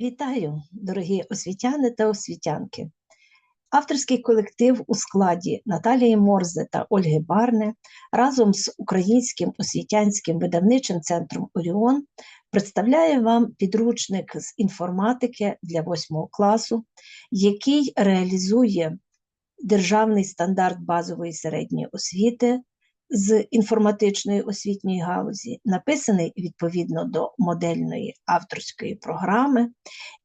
Вітаю, дорогі освітяни та освітянки. Авторський колектив у складі Наталії Морзе та Ольги Барне разом з Українським освітянським видавничим центром Оріон представляє вам підручник з інформатики для 8 класу, який реалізує державний стандарт базової середньої освіти з інформатичної освітньої галузі, написаний відповідно до модельної авторської програми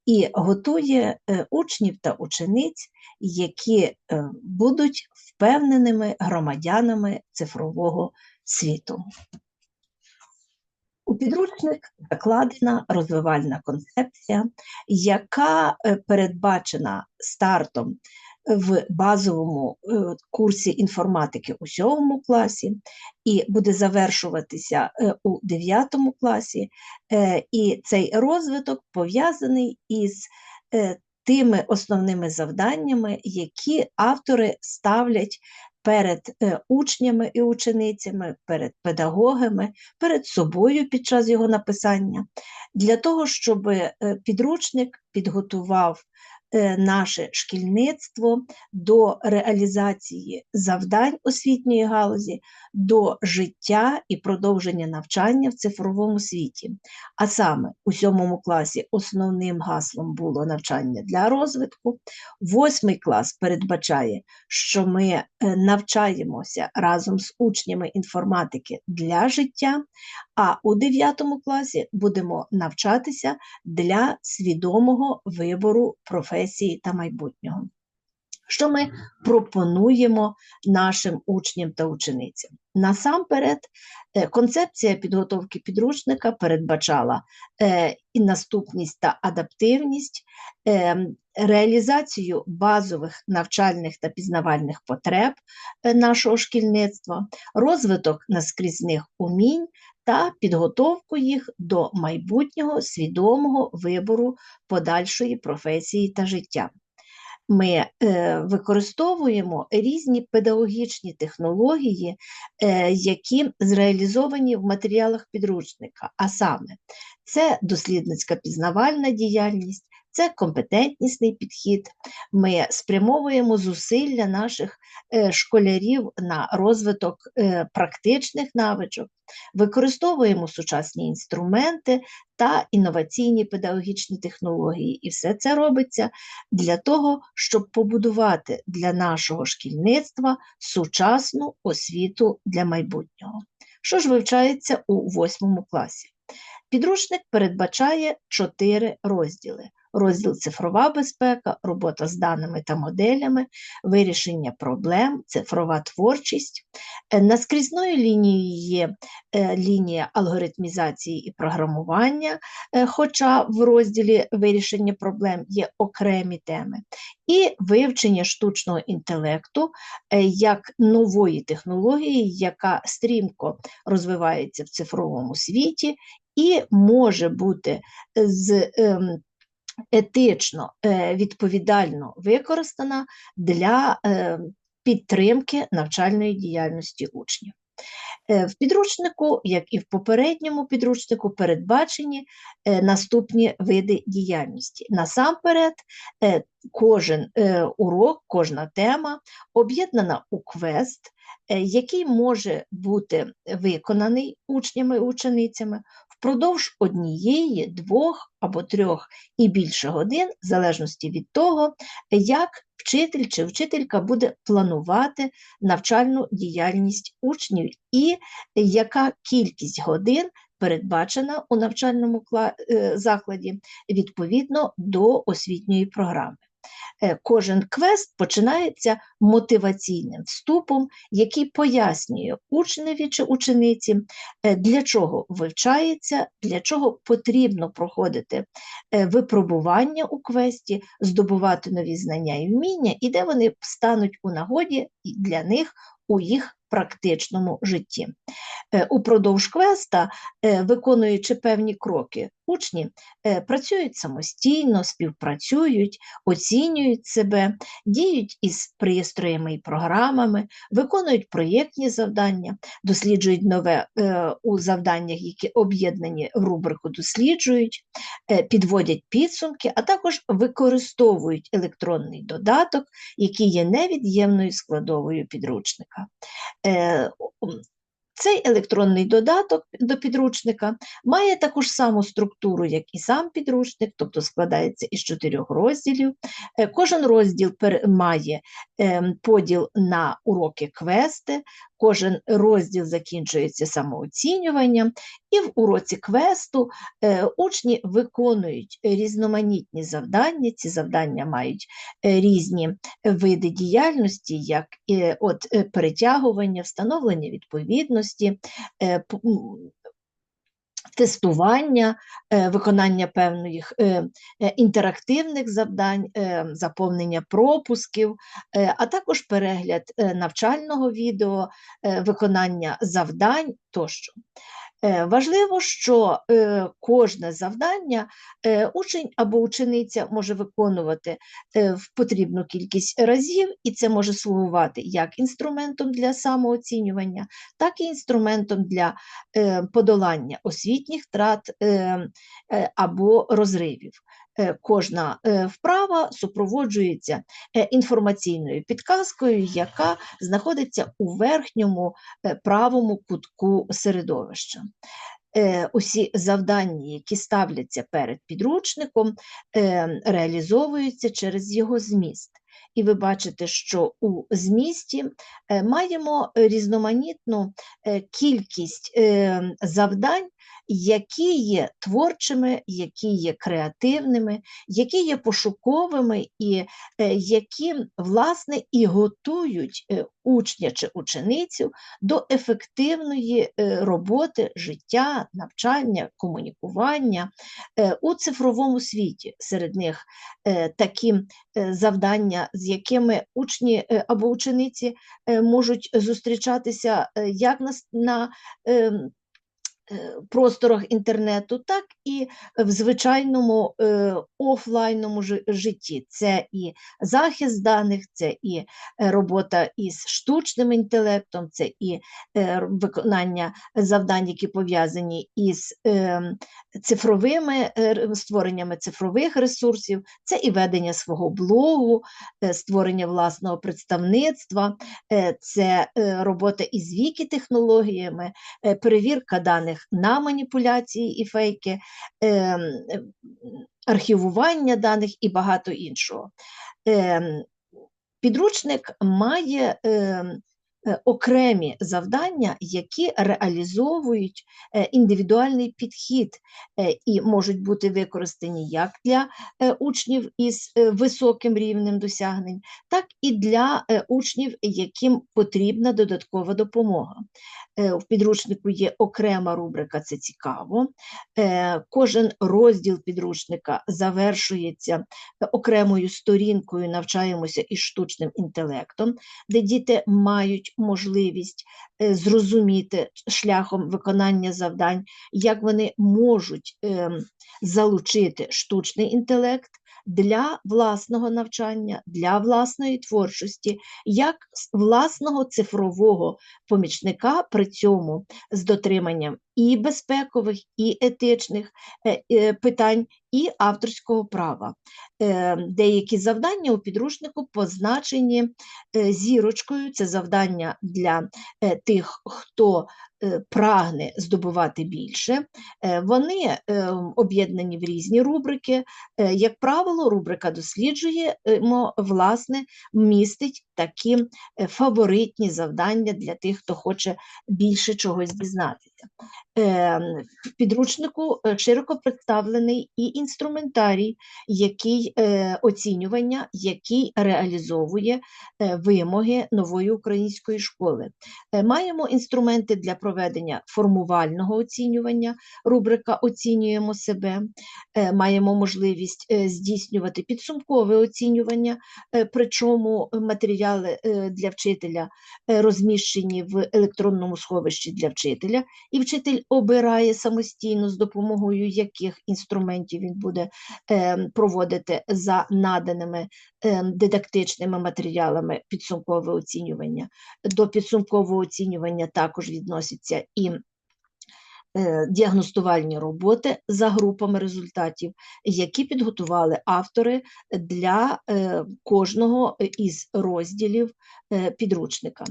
і готує е, учнів та учениць, які е, будуть впевненими громадянами цифрового світу. У підручник закладена розвивальна концепція, яка е, передбачена стартом в базовому е, курсі інформатики у 7 класі і буде завершуватися е, у 9 класі. Е, І цей розвиток пов'язаний із тими основними завданнями, які автори ставлять перед учнями і ученицями, перед педагогами, перед собою під час його написання, для того, щоб підручник підготував наше шкільництво до реалізації завдань освітньої галузі, до життя і продовження навчання в цифровому світі. А саме у сьомому класі основним гаслом було навчання для розвитку. Восьмий клас передбачає, що ми е, навчаємося разом з учнями інформатики для життя, а у 9 класі будемо навчатися для свідомого вибору професії та майбутнього. Що ми пропонуємо нашим учням та ученицям? Насамперед, е, концепція підготовки підручника передбачала е, і наступність та адаптивність, е, реалізацію базових навчальних та пізнавальних потреб нашого шкільництва, розвиток наскрізних умінь та підготовку їх до майбутнього свідомого вибору подальшої професії та життя. Ми е, використовуємо різні педагогічні технології, е, які зреалізовані в матеріалах підручника, а саме це дослідницька пізнавальна діяльність, це компетентнісний підхід. Ми спрямовуємо зусилля наших е, школярів на розвиток е, практичних навичок, використовуємо сучасні інструменти та інноваційні педагогічні технології. І все це робиться для того, щоб побудувати для нашого шкільництва сучасну освіту для майбутнього. Що ж вивчається у восьмому класі? Підручник передбачає чотири розділи розділ цифрова безпека, робота з даними та моделями, вирішення проблем, цифрова творчість. Е, наскрізною лінією є е, лінія алгоритмізації і програмування, е, хоча в розділі вирішення проблем є окремі теми, і вивчення штучного інтелекту як нової технології, яка стрімко розвивається в цифровому світі. І може бути з ем, етично е, відповідально використана для е, підтримки навчальної діяльності учнів. Е, в підручнику, як і в попередньому підручнику, передбачені наступні види діяльності. Насамперед, кожен урок, кожна тема об'єднана у квест, який може бути виконаний учнями і ученицями впродовж однієї, двох або трьох і більше годин, в залежності від того, як вчитель чи вчителька буде планувати навчальну діяльність учнів і яка кількість годин передбачена у навчальному е, закладі відповідно до освітньої програми. Е, кожен квест починається мотиваційним вступом, який пояснює учневі чи учениці, е, для чого вивчається, для чого потрібно проходити е, випробування у квесті, здобувати нові знання і вміння, і де вони стануть у нагоді для них у їх практичному житті. Упродовж квеста, виконуючи певні кроки, учні е, працюють самостійно, співпрацюють, оцінюють себе, діють із пристроями і програмами, виконують проєктні завдання, досліджують нове е, у завданнях, які об'єднані в рубрику досліджують, е, підводять підсумки, а також використовують електронний додаток, який є невід'ємною складовою підручника. Цей електронний додаток до підручника має таку ж саму структуру, як і сам підручник, тобто складається із чотирьох розділів. Е, кожен розділ має ем, поділ на уроки квести, Кожен розділ закінчується самооцінюванням, і в уроці квесту е, учні виконують різноманітні завдання. Ці завдання мають е, різні види діяльності, як е, от перетягування, встановлення відповідності, е, тестування, е, виконання певних е, е, інтерактивних завдань, заповнення пропусків, а також перегляд навчального відео, виконання завдань тощо. Е, важливо, що е, кожне завдання е, учень або учениця може виконувати в потрібну кількість разів, і це може слугувати як інструментом для самооцінювання, так і інструментом для подолання освітніх втрат або розривів. Е, кожна е, вправа супроводжується е, інформаційною підказкою, яка знаходиться у верхньому правому кутку середовища. Усі завдання, які ставляться перед підручником, реалізовуються через його зміст. І ви бачите, що у змісті маємо різноманітну кількість завдань, які є творчими, які є креативними, які є пошуковими, і е, які, власне, і готують е, учня чи ученицю до ефективної е, роботи, життя, навчання, комунікування у цифровому світі. Серед них такі завдання, з якими учні або учениці можуть зустрічатися як на, на ем, просторах інтернету, так і в звичайному е, офлайному житті. Це і захист даних, це і е, робота із штучним інтелектом, це і виконання завдань, які пов'язані із цифровими створеннями цифрових ресурсів, це і ведення свого блогу, створення власного представництва, це робота із вікі-технологіями, перевірка даних даних на маніпуляції і фейки, е, архівування даних і багато іншого. Е, підручник має Е, окремі завдання, які реалізовують е, індивідуальний підхід е, і можуть бути використані як для учнів із високим рівнем досягнень, так і для учнів, яким потрібна додаткова допомога. В підручнику є окрема рубрика Це цікаво. Кожен розділ підручника завершується окремою сторінкою, навчаємося із штучним інтелектом, де діти мають можливість е, зрозуміти шляхом виконання завдань, як вони можуть ем, залучити штучний інтелект для власного навчання, для власної творчості, як власного цифрового помічника, при цьому з дотриманням і безпекових, і етичних е, е, питань, і авторського права. Е, деякі завдання у підручнику позначені зірочкою. Це завдання для тих, хто прагне здобувати більше. Вони об'єднані в різні рубрики. Як правило, рубрика досліджує, власне, містить такі фаворитні завдання для тих, хто хоче більше чогось дізнатися. Ем, в підручнику е, широко представлений і інструментарій, який е, оцінювання, який реалізовує е, вимоги нової української школи. Маємо інструменти для проведення формувального оцінювання, рубрика Оцінюємо себе, маємо можливість здійснювати підсумкове оцінювання, причому матеріали для вчителя розміщені в електронному сховищі для вчителя і вчитель обирає самостійно, з допомогою яких інструментів він буде е, проводити за наданими е, дидактичними матеріалами підсумкове оцінювання. До підсумкового оцінювання також відносяться і е, діагностувальні роботи за групами результатів, які підготували автори для е, кожного із розділів е, підручника.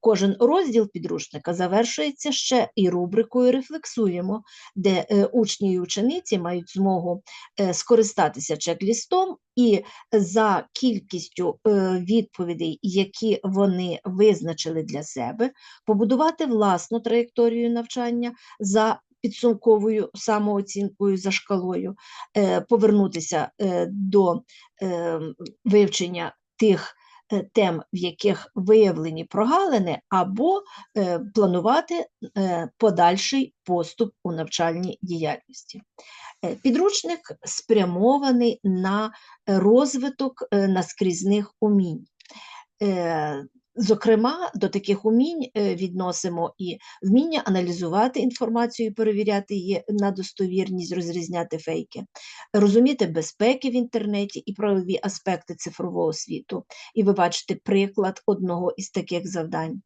Кожен розділ підручника завершується ще і рубрикою Рефлексуємо, де е, учні і учениці мають змогу е, скористатися чек-лістом і за кількістю е, відповідей, які вони визначили для себе, побудувати власну траєкторію навчання за підсумковою самооцінкою за шкалою, е, повернутися е, до вивчення тих тем, в яких виявлені прогалини, або е, планувати е, подальший поступ у навчальній діяльності. Е, Підручник спрямований на розвиток е, наскрізних умінь. Зокрема, до таких умінь е, відносимо і вміння аналізувати інформацію, перевіряти її на достовірність, розрізняти фейки, розуміти безпеки в інтернеті і правові аспекти цифрового світу. І ви бачите приклад одного із таких завдань.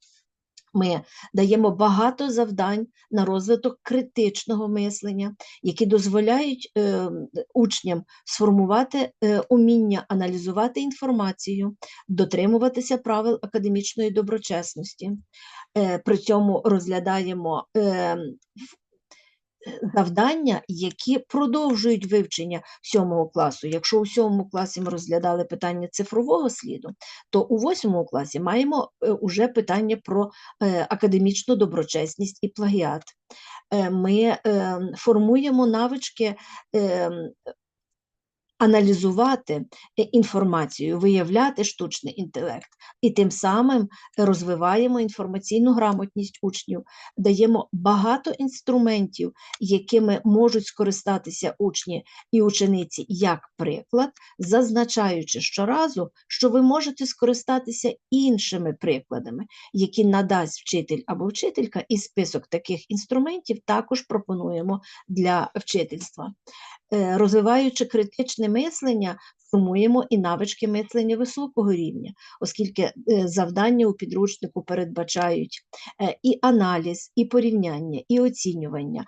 Ми даємо багато завдань на розвиток критичного мислення, які дозволяють е, учням сформувати е, уміння аналізувати інформацію, дотримуватися правил академічної доброчесності. Е, при цьому розглядаємо е, завдання, які продовжують вивчення сьомого класу. Якщо у сьомому класі ми розглядали питання цифрового сліду, то у восьмому класі маємо е, уже питання про е, академічну доброчесність і плагіат. Е, Ми е, формуємо навички е, аналізувати е, інформацію, виявляти штучний інтелект, і тим самим розвиваємо інформаційну грамотність учнів, даємо багато інструментів, якими можуть скористатися учні і учениці як приклад, зазначаючи щоразу, що ви можете скористатися іншими прикладами, які надасть вчитель або вчителька, і список таких інструментів також пропонуємо для вчительства. Е, Розвиваючи критичне мислення, формуємо і навички мислення високого рівня, оскільки е, завдання у підручнику передбачають е, і аналіз, і порівняння, і оцінювання,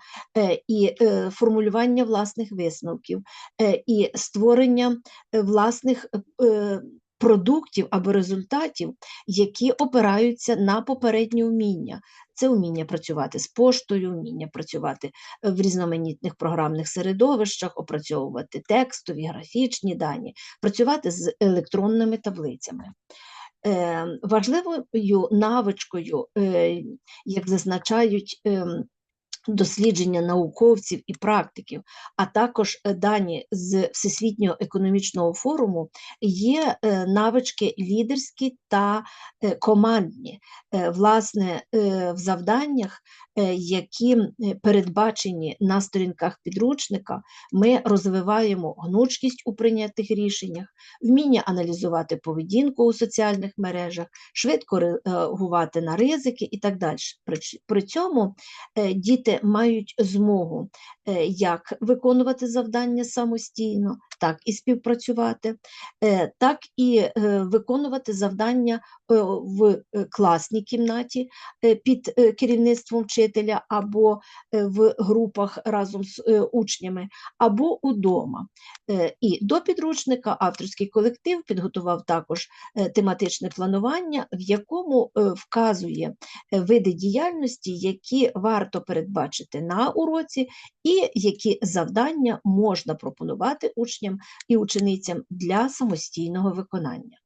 і формулювання власних висновків, і створення власних продуктів або результатів, які опираються на попередні вміння. Це вміння працювати з поштою, вміння працювати е, в різноманітних програмних середовищах, опрацьовувати текстові, графічні дані, працювати з електронними таблицями. Е, Важливою навичкою, е, як зазначають ем, дослідження науковців і практиків, а також е, дані з Всесвітнього економічного форуму, є е, навички лідерські та е, командні. Власне, в завданнях, які передбачені на сторінках підручника, ми розвиваємо гнучкість у прийнятих рішеннях, вміння аналізувати поведінку у соціальних мережах, швидко реагувати на ризики і так далі. При, цьому е, мають змогу е, як виконувати завдання самостійно, так і співпрацювати, е, так і е, виконувати завдання в класній кімнаті під керівництвом вчителя або в групах разом з учнями, або удома. І до підручника авторський колектив підготував також тематичне планування, в якому вказує види діяльності, які варто передбачити на уроці, і які завдання можна пропонувати учням і ученицям для самостійного виконання.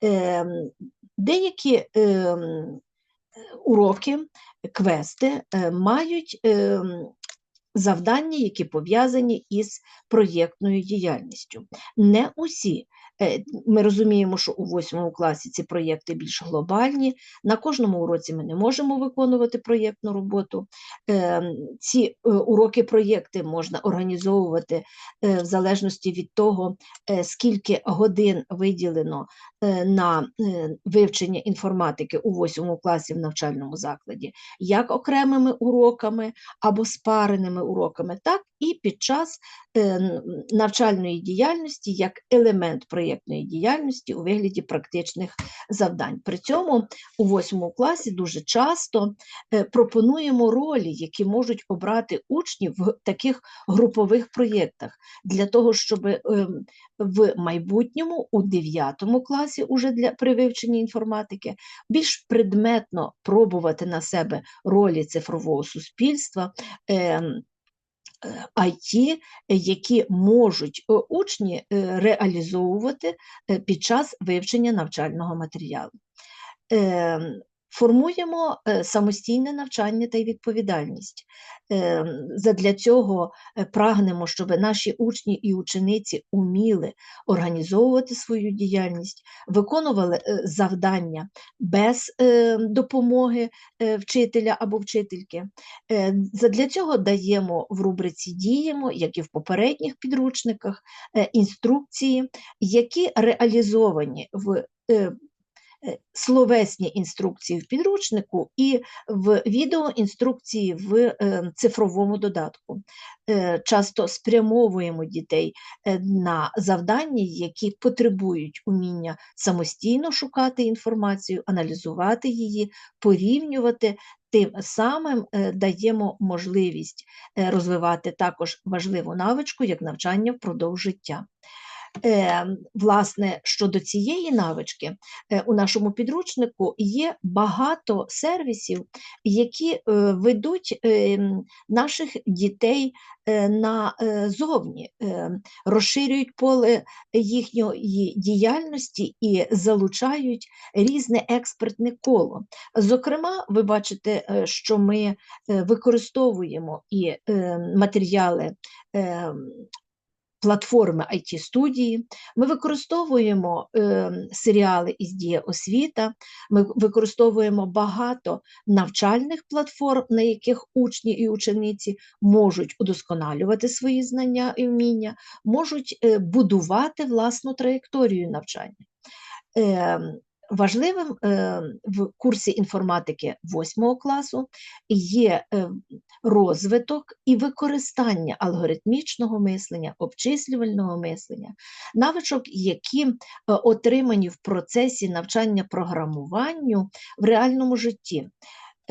Ем, Деякі ем, уроки, квести е, мають ем, завдання, які пов'язані із проєктною діяльністю. Не усі Ми розуміємо, що у восьмому класі ці проєкти більш глобальні. На кожному уроці ми не можемо виконувати проєктну роботу. Е, Ці е, уроки проєкти можна організовувати е, в залежності від того, е, скільки годин виділено е, на е, вивчення інформатики у восьмому класі в навчальному закладі, як окремими уроками або спареними уроками, так і під час е, навчальної діяльності як елемент проєктної діяльності у вигляді практичних завдань. При цьому у восьмому класі дуже часто е, пропонуємо ролі, які можуть обрати учні в таких групових проєктах, для того, щоб ем, в майбутньому у 9 класі, уже для при вивченні інформатики, більш предметно пробувати на себе ролі цифрового суспільства. Ем, ті, які можуть е, учні е, реалізовувати е, під час вивчення навчального матеріалу. Формуємо е, самостійне навчання та й відповідальність. Ем, Задля цього е, прагнемо, щоб наші учні і учениці уміли організовувати свою діяльність, виконували е, завдання без е, допомоги е, вчителя або вчительки. Е, Задля цього даємо в рубриці Діємо, як і в попередніх підручниках, е, інструкції, які реалізовані в е, е, словесні інструкції в підручнику і в відеоінструкції в е, цифровому додатку. Е, Часто спрямовуємо дітей е, на завдання, які потребують уміння самостійно шукати інформацію, аналізувати її, порівнювати. Тим самим даємо можливість розвивати також важливу навичку, як навчання впродовж життя. Е, Власне, щодо цієї навички, е, у нашому підручнику є багато сервісів, які е, ведуть наших дітей на зовні, е, розширюють поле їхньої діяльності і залучають різне експертне коло. Зокрема, ви бачите, що ми використовуємо і матеріали. Платформи it студії ми використовуємо е, серіали із Дія освіта, ми використовуємо багато навчальних платформ, на яких учні і учениці можуть удосконалювати свої знання і вміння, можуть е, будувати власну траєкторію навчання. Е, Важливим е, в курсі інформатики 8 класу є е, розвиток і використання алгоритмічного мислення, обчислювального мислення, навичок, які е, отримані в процесі навчання програмуванню в реальному житті.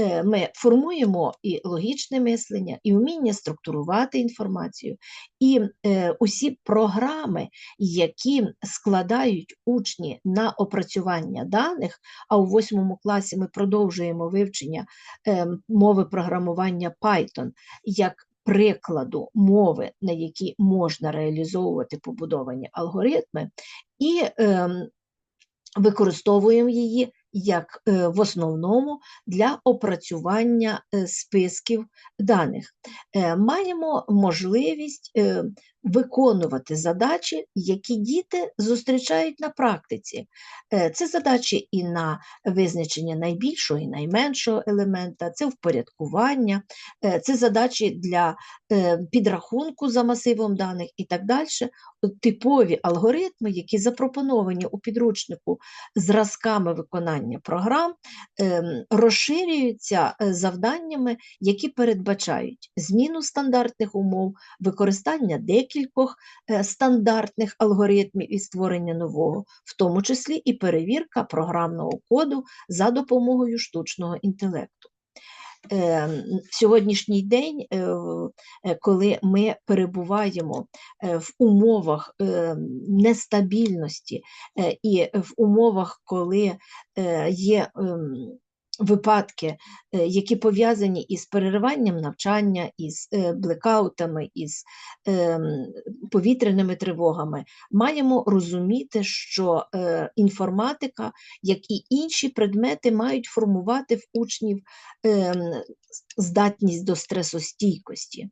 Е, Ми формуємо і логічне мислення, і вміння структурувати інформацію, і е, усі програми, які складають учні на опрацювання даних, а у восьмому класі ми продовжуємо вивчення е, мови програмування Python як прикладу мови, на якій можна реалізовувати побудовані алгоритми, і ем, використовуємо її як е, в основному для опрацювання е, списків даних. Е, Маємо можливість виконувати задачі, які діти зустрічають на практиці. Е, Це задачі і на визначення найбільшого і найменшого елемента, це впорядкування, е, це задачі для е, підрахунку за масивом даних і так далі. Типові алгоритми, які запропоновані у підручнику зразками виконання програм, ем, розширюються завданнями, які передбачають зміну стандартних умов, використання декількох е, стандартних алгоритмів і створення нового, в тому числі і перевірка програмного коду за допомогою штучного інтелекту. Е, В сьогоднішній день, е, е, коли ми перебуваємо е, в умовах е, нестабільності е, і в умовах, коли е, є ем, випадки, е, які пов'язані із перериванням навчання, із е, блекаутами, із ем, повітряними тривогами, маємо розуміти, що е, інформатика, як і інші предмети, мають формувати в учнів здатність до стресостійкості,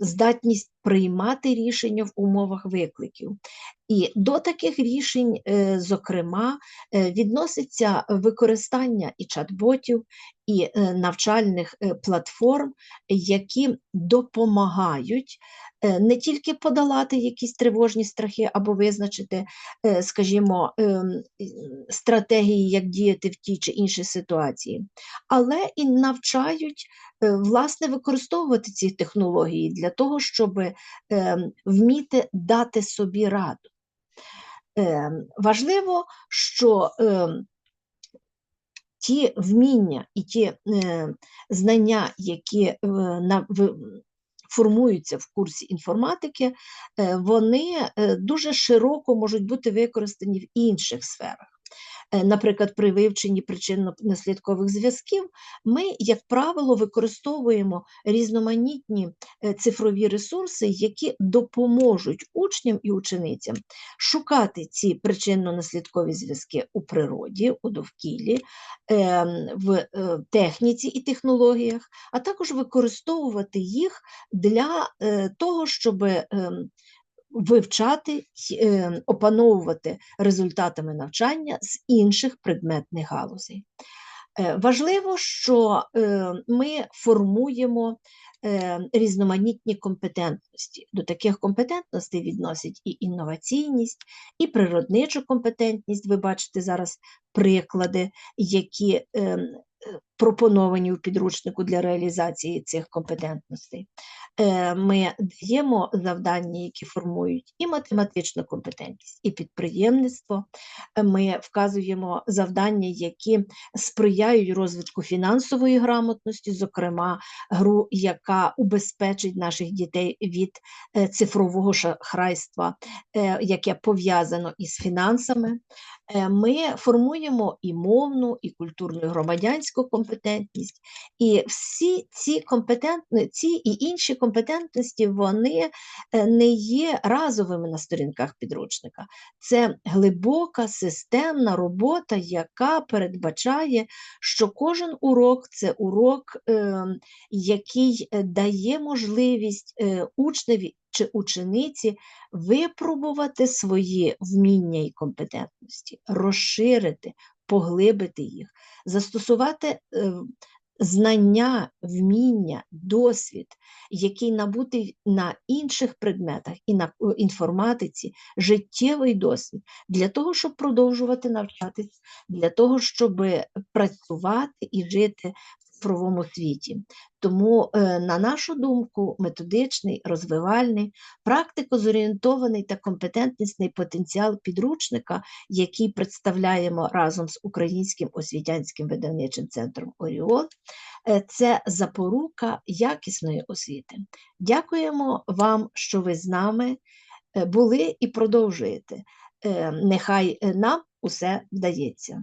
здатність приймати рішення в умовах викликів. І до таких рішень, е, зокрема, е, відноситься використання і чат-ботів, і е, навчальних е, платформ, які допомагають е, не тільки подолати якісь тривожні страхи або визначити, скажімо, ем, стратегії, як діяти в тій чи іншій ситуації, але і навчають власне використовувати ці технології для того, щоб ем, вміти дати собі раду. Ем, Важливо, що ті вміння і ті е, знання, які е, на, в, формуються в курсі інформатики, е, вони е, дуже широко можуть бути використані в інших сферах. Е, Наприклад, при вивченні причинно-наслідкових зв'язків ми, як правило, використовуємо різноманітні е, цифрові ресурси, які допоможуть учням і ученицям шукати ці причинно-наслідкові зв'язки у природі, у довкіллі, ем, в е, техніці і технологіях, а також використовувати їх для того, щоб ем, вивчати, е, опановувати результатами навчання з інших предметних галузей. Е, Важливо, що е, ми формуємо різноманітні компетентності. До таких компетентностей відносять і інноваційність, і природничу компетентність. Ви бачите зараз приклади, які ем, пропоновані у підручнику для реалізації цих компетентностей. Е, Ми даємо завдання, які формують і математичну компетентність, і підприємництво. Е, Ми вказуємо завдання, які сприяють розвитку фінансової грамотності, зокрема, гру, яка убезпечить наших дітей від е, цифрового шахрайства, яке пов'язано із фінансами. Ми формуємо і мовну, і культурну, і громадянську компетентність. І всі ці компетентні, ці і інші компетентності вони е, не є разовими на сторінках підручника. Це глибока системна робота, яка передбачає, що кожен урок це урок, е, який е, дає можливість е, учневі чи учениці випробувати свої вміння і компетентності, розширити, поглибити їх, застосувати е, знання, вміння, досвід, який набутий на інших предметах і на е, інформатиці, життєвий досвід для того, щоб продовжувати навчатись, для того, щоб працювати і жити цифровому світі. Тому, е, на нашу думку, методичний, розвивальний, практико-зорієнтований та компетентнісний потенціал підручника, який представляємо разом з Українським освітянським видавничим центром Оріон, е, це запорука якісної освіти. Дякуємо вам, що ви з нами е, були і продовжуєте. Нехай нам усе вдається.